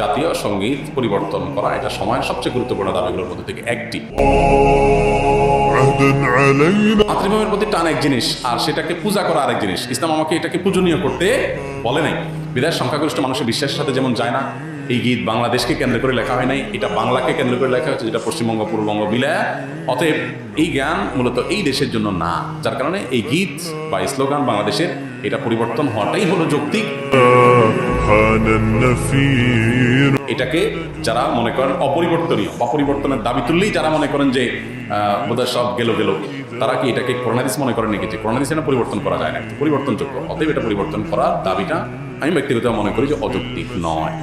জাতীয় সংগীত পরিবর্তন করা এটা সময়ের সবচেয়ে গুরুত্বপূর্ণ দাবিগুলোর মধ্যে থেকে একটি। মাতৃভূমির প্রতি টান এক জিনিস আর সেটাকে পূজা করা আরেক জিনিস। ইসলাম আমাকে এটাকে পূজনীয় করতে বলে নাই। বিদায় সংখ্যাগরিষ্ঠ মানুষের বিশ্বাসের সাথে যেমন যায় না এই গীত বাংলাদেশকে কেন্দ্র করে লেখা হয় নাই এটা বাংলাকে কেন্দ্র করে লেখা হয়েছে যেটা পশ্চিমবঙ্গ পূর্ববঙ্গ মিলায় অতএব এই গান মূলত এই দেশের জন্য না যার কারণে এই গীত বা স্লোগান বাংলাদেশের এটা পরিবর্তন হওয়াটাই হলো যৌক্তিক। এটাকে যারা মনে করেন অপরিবর্তনীয় বা পরিবর্তনের দাবি তুললেই যারা মনে করেন যে বোধহয় সব গেল গেল, তারা কি এটাকে করোনাদিস মনে করেন নাকি? যে করোনাদিস এটা পরিবর্তন করা যায় না। পরিবর্তনযোগ্য। অতএব এটা পরিবর্তন করার দাবিটা আমি ব্যক্তিগত মনে করি যে অযৌক্তিক নয়।